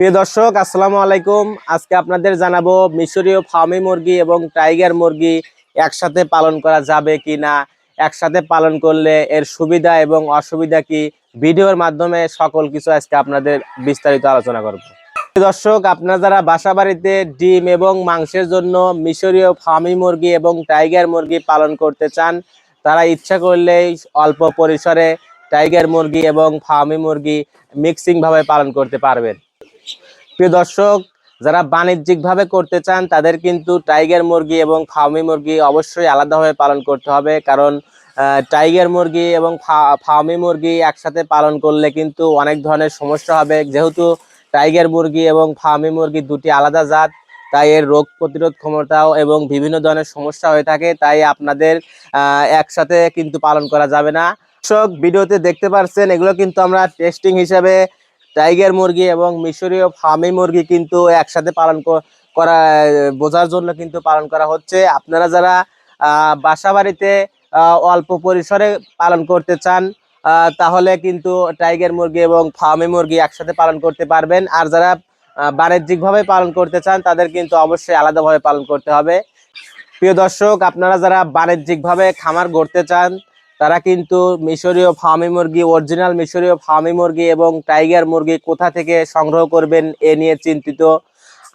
প্রিয় দর্শক, আসসালামু আলাইকুম। আজকে আপনাদের জানাব মিশরীয় ফার্মি মুরগি এবং টাইগার মুরগি একসাথে পালন করা যাবে কি না একসাথে পালন করলে এর সুবিধা এবং অসুবিধা কি? ভিডিওর মাধ্যমে সকল কিছু আজকে আপনাদের বিস্তারিত আলোচনা করব। দর্শক, আপনারা যারা বাসা বাড়িতে ডিম এবং মাংসের জন্য মিশরীয় ফার্মি মুরগি এবং টাইগার মুরগি পালন করতে চান, তারা ইচ্ছা করলেই অল্প পরিসরে টাইগার মুরগি এবং ফার্মি মুরগি মিক্সিং ভাবে পালন করতে পারবেন। প্রিয় দর্শক, যারা বাণিজ্যিকভাবে করতে চান, তাদের কিন্তু টাইগার মুরগি এবং ফার্মি মুরগি অবশ্যই আলাদাভাবে পালন করতে হবে। কারণ টাইগার মুরগি এবং ফার্মি মুরগি একসাথে পালন করলে কিন্তু অনেক ধরনের সমস্যা হবে। যেহেতু টাইগার মুরগি এবং ফার্মি মুরগি দুটি আলাদা জাত, তাই এর রোগ প্রতিরোধ ক্ষমতাও এবং বিভিন্ন ধরনের সমস্যা হয়ে থাকে, তাই আপনাদের একসাথে কিন্তু পালন করা যাবে না। দর্শক, ভিডিওতে দেখতে পাচ্ছেন এগুলো কিন্তু আমরা টেস্টিং হিসাবে টাইগার মুরগি এবং মিশরীয় ফার্মি মুরগি কিন্তু একসাথে পালন করা, বোঝার জন্য কিন্তু পালন করা হচ্ছে। আপনারা যারা বাসা বাড়িতে অল্প পরিসরে পালন করতে চান তাহলে কিন্তু টাইগার মুরগি এবং ফার্মি মুরগি একসাথে পালন করতে পারবেন। আর যারা বাণিজ্যিকভাবে পালন করতে চান, তাদের কিন্তু অবশ্যই আলাদাভাবে পালন করতে হবে। প্রিয় দর্শক, আপনারা যারা বাণিজ্যিকভাবে খামার গড়তে চান তারা কিন্তু মিশরীয় ফার্মি মুরগি অরিজিনাল মিশরীয় ফার্মি মুরগি এবং টাইগার মুরগি কোথা থেকে সংগ্রহ করবেন এ নিয়ে চিন্তিত।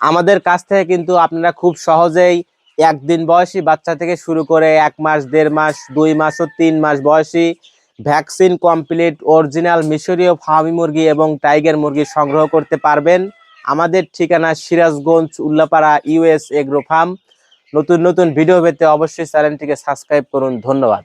আমাদের কাছ থেকে কিন্তু আপনারা খুব সহজেই একদিন বয়সী বাচ্চা থেকে শুরু করে এক মাস, দেড় মাস, দুই মাস ও তিন মাস বয়সী ভ্যাকসিন কমপ্লিট অরিজিনাল মিশরীয় ফার্মি মুরগি এবং টাইগার মুরগি সংগ্রহ করতে পারবেন। আমাদের ঠিকানা Sirajganj, Ullapara US agro farm নতুন নতুন ভিডিও পেতে অবশ্যই চ্যানেলটিকে সাবস্ক্রাইব করুন। ধন্যবাদ।